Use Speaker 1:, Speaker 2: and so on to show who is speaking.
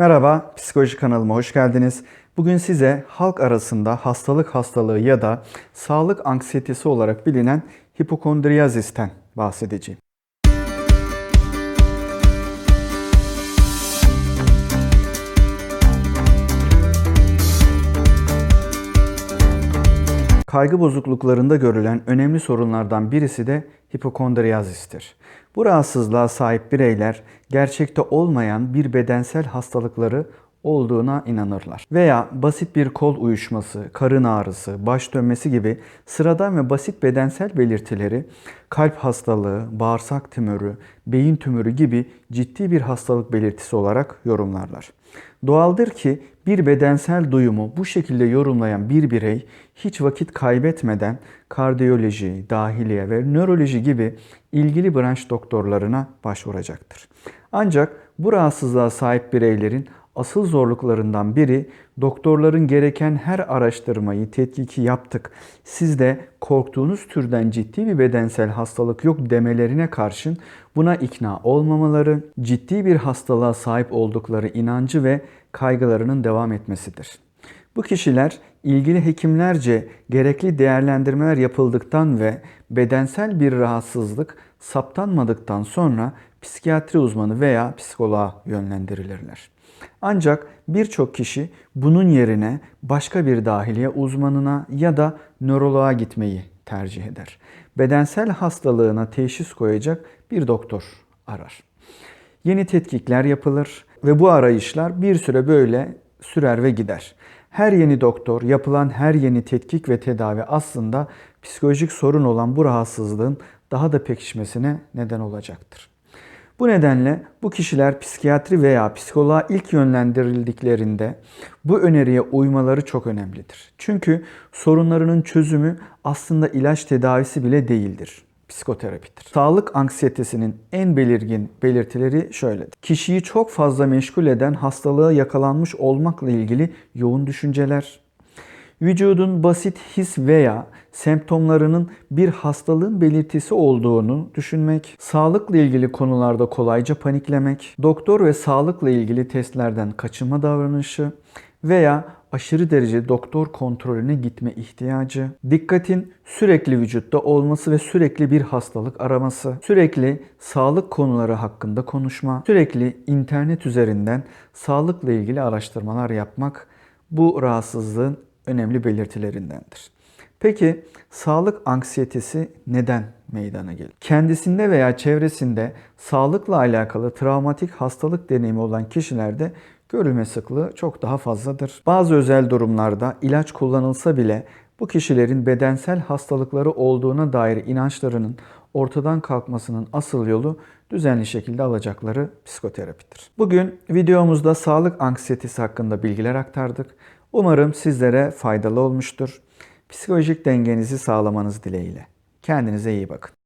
Speaker 1: Merhaba, Psikoloji kanalıma hoş geldiniz. Bugün size halk arasında hastalık hastalığı ya da sağlık anksiyetesi olarak bilinen hipokondriyazisten bahsedeceğim. Kaygı bozukluklarında görülen önemli sorunlardan birisi de hipokondriyazistir. Bu rahatsızlığa sahip bireyler gerçekte olmayan bir bedensel hastalıkları olduğuna inanırlar. Veya basit bir kol uyuşması, karın ağrısı, baş dönmesi gibi sıradan ve basit bedensel belirtileri kalp hastalığı, bağırsak tümörü, beyin tümörü gibi ciddi bir hastalık belirtisi olarak yorumlarlar. Doğaldır ki bir bedensel duyumu bu şekilde yorumlayan bir birey hiç vakit kaybetmeden kardiyoloji, dahiliye ve nöroloji gibi ilgili branş doktorlarına başvuracaktır. Ancak bu rahatsızlığa sahip bireylerin asıl zorluklarından biri doktorların gereken her araştırmayı, tetkiki yaptık. Siz de korktuğunuz türden ciddi bir bedensel hastalık yok demelerine karşın buna ikna olmamaları, ciddi bir hastalığa sahip oldukları inancı ve kaygılarının devam etmesidir. Bu kişiler ilgili hekimlerce gerekli değerlendirmeler yapıldıktan ve bedensel bir rahatsızlık saptanmadıktan sonra psikiyatri uzmanı veya psikoloğa yönlendirilirler. Ancak birçok kişi bunun yerine başka bir dahiliye uzmanına ya da nöroloğa gitmeyi tercih eder. Bedensel hastalığına teşhis koyacak bir doktor arar. Yeni tetkikler yapılır ve bu arayışlar bir süre böyle sürer ve gider. Her yeni doktor, yapılan her yeni tetkik ve tedavi aslında psikolojik sorun olan bu rahatsızlığın daha da pekişmesine neden olacaktır. Bu nedenle bu kişiler psikiyatri veya psikoloğa ilk yönlendirildiklerinde bu öneriye uymaları çok önemlidir. Çünkü sorunlarının çözümü aslında ilaç tedavisi bile değildir psikoterapidir. Sağlık anksiyetesinin en belirgin belirtileri şöyledir. Kişiyi çok fazla meşgul eden hastalığa yakalanmış olmakla ilgili yoğun düşünceler, vücudun basit his veya semptomlarının bir hastalığın belirtisi olduğunu düşünmek, sağlıkla ilgili konularda kolayca paniklemek, doktor ve sağlıkla ilgili testlerden kaçınma davranışı veya aşırı derece doktor kontrolüne gitme ihtiyacı, dikkatin sürekli vücutta olması ve sürekli bir hastalık araması, sürekli sağlık konuları hakkında konuşma, sürekli internet üzerinden sağlıkla ilgili araştırmalar yapmak bu rahatsızlığın önemli belirtilerindendir. Peki sağlık anksiyetesi neden meydana gelir? Kendisinde veya çevresinde sağlıkla alakalı travmatik hastalık deneyimi olan kişilerde görülme sıklığı çok daha fazladır. Bazı özel durumlarda ilaç kullanılsa bile bu kişilerin bedensel hastalıkları olduğuna dair inançlarının ortadan kalkmasının asıl yolu düzenli şekilde alacakları psikoterapidir. Bugün videomuzda sağlık anksiyetesi hakkında bilgiler aktardık. Umarım sizlere faydalı olmuştur. Psikolojik dengenizi sağlamanız dileğiyle. Kendinize iyi bakın.